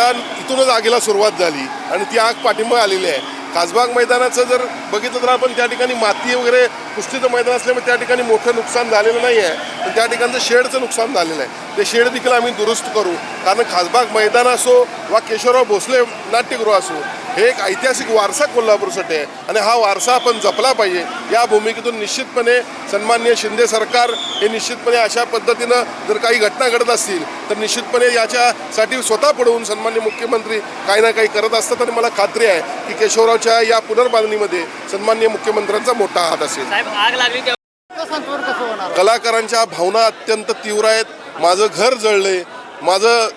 कारण इथूनच आगीला सुरुवात झाली आणि ती आग पाठिंबा आलेली आहे. खासबाग मैदानाचं जर बघितलं तर आपण त्या ठिकाणी माती वगैरे कुस्तीचं मैदान असल्यामुळे त्या ठिकाणी मोठं नुकसान झालेलं नाही आहे. पण त्या ठिकाणचं शेडचं नुकसान झालेलं आहे. ते शेड देखील आम्ही दुरुस्त करू. कारण खासबाग मैदान असो वा केशवराव भोसले नाट्यगृह असो हे एक ऐतिहासिक वारसा कोल्हापूरसाठी आहे आणि हा वारसा आपण जपला पाहिजे. या भूमिकेतून निश्चितपणे सन्माननीय शिंदे सरकार हे निश्चितपणे अशा पद्धतीनं जर काही घटना घडत असतील तर निश्चितपणे याच्यासाठी स्वतः पुढवून सन्माननीय मुख्यमंत्री काही ना काही करत असतात. आणि मला खात्री आहे की केशवरावच्या या पुनर्बांधणीमध्ये सन्माननीय मुख्यमंत्र्यांचा मोठा हात असेल. साहेब आग लागली तेव्हा संतुलन कसं होणार? कलाकारांच्या भावना अत्यंत तीव्र आहेत. माझं घर जळले माझं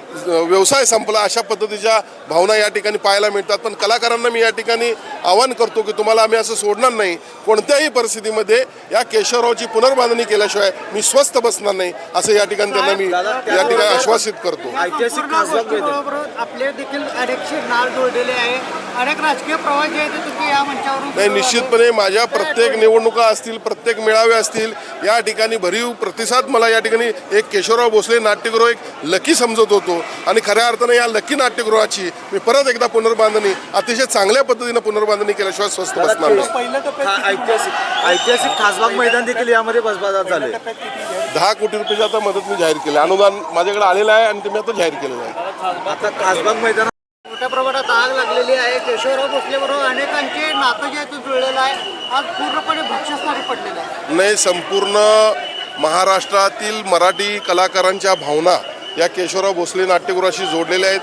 व्यवसाय संपला अशा पद्धतीच्या भावना या ठिकाणी पाहायला मिळतात. पण कलाकारांना मी या ठिकाणी आवाहन करतो की तुम्हाला आम्ही असं सोडणार नाही. कोणत्याही परिस्थितीमध्ये या केशवरावची पुनर्बांधणी केल्याशिवाय मी स्वस्थ बसणार नाही असं या ठिकाणी त्यांना मी या ठिकाणी आश्वासित करतो. ऐतिहासिक आपले देखील अनेकशे नाळ जोडलेले आहे. अनेक राजकीय प्रवास जे आहेत ते तुम्ही या मंचावरून नाही निश्चितपणे माझ्या प्रत्येक निवडणुका असतील प्रत्येक मेळावे असतील या ठिकाणी भरीव प्रतिसाद मला या ठिकाणी एक केशवराव भोसले नाट्यगृह एक लकी समजत होतो. आणि खऱ्या अर्थाने या लकी नाट्यगृहाची मी परत एकदा पुनर्बांधणी अतिशय चांगल्या पद्धतीनं पुनर्बांधणी केल्याशिवाय स्वस्त बसणार नाही. हा ऐतिहासिक ऐतिहासिक खासबाग मैदान देखील यामध्ये बसबाजात झाले दहा कोटी रुपयाची आता मदत मी जाहीर केली. अनुदान माझ्याकडे आलेलं आहे आणि ते मी आता जाहीर केलेलं आहे. आता खासबाग मैदान प्रमाणात आग लागलेली आहे. केशवराव भोसले अनेकांचे नातं जे आहे जुळलेलं आहे. आज पूर्णपणे भक्षस्थानी पडलेलं आहे. नाही संपूर्ण महाराष्ट्रातील मराठी कलाकारांच्या भावना या केशवराव भोसले नाट्यगृहाशी जोडलेल्या आहेत.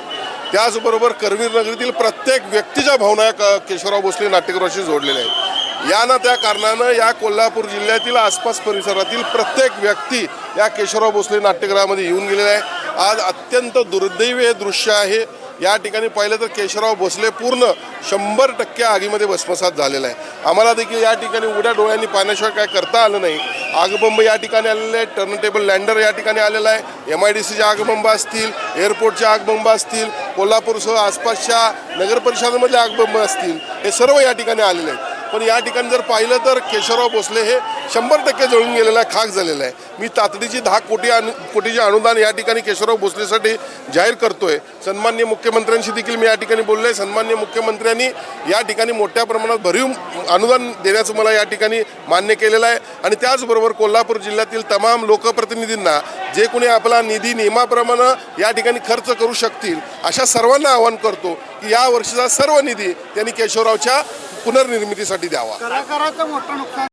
त्याचबरोबर करवीर नगरीतील प्रत्येक व्यक्तीच्या भावना या क- केशवराव भोसले नाट्यगृहाशी जोडलेल्या आहेत. या ना त्या कारणानं या कोल्हापूर जिल्ह्यातील आसपास परिसरातील प्रत्येक व्यक्ती या केशवराव भोसले नाट्यगृहामध्ये येऊन गेलेला आहे. आज अत्यंत दुर्दैवी हे दृश्य आहे. या ठिकाणी पाहिलं तर केशवराव भोसले पूर्ण शंभर टक्के आगीमध्ये भस्मसात झालेला आहे. आम्हाला देखील या ठिकाणी उघड्या डोळ्यांनी पाण्याशिवाय काय करता आलं नाही. आगबंब या ठिकाणी आलेले आहे टर्नटेबल लँडर या ठिकाणी आलेला आहे. एम आय डी सीचे आगबंब असतील एअरपोर्टचे आगबंब असतील कोल्हापूरसह आसपासच्या नगरपरिषदामधले आगबंब असतील हे सर्व या ठिकाणी आलेले आहेत. पण या ठिकाणी जर पाहिलं तर केशवराव भोसले हे शंभर टक्के जळून गेलेला आहे खाक झालेला आहे. मी तातडीची दहा कोटी अनु कोटीचे अनुदान या ठिकाणी केशवराव भोसलेसाठी जाहीर करतोय. सन्मान्य मुख्यमंत्र्यांशी देखील मी या ठिकाणी बोललो आहे सन्मान्य मुख्यमंत्र्यांनी या ठिकाणी मोठ्या प्रमाणात भरीव अनुदान देण्याचं मला या ठिकाणी मान्य केलेलं आहे. आणि त्याचबरोबर कोल्हापूर जिल्ह्यातील तमाम लोकप्रतिनिधींना जे कोणी आपला निधी नियमाप्रमाणे या ठिकाणी खर्च करू शकतील अशा सर्वांना आवाहन करतो की या वर्षीचा सर्व निधी त्यांनी केशवरावच्या पुनर्निर्मितीसाठी द्यावा.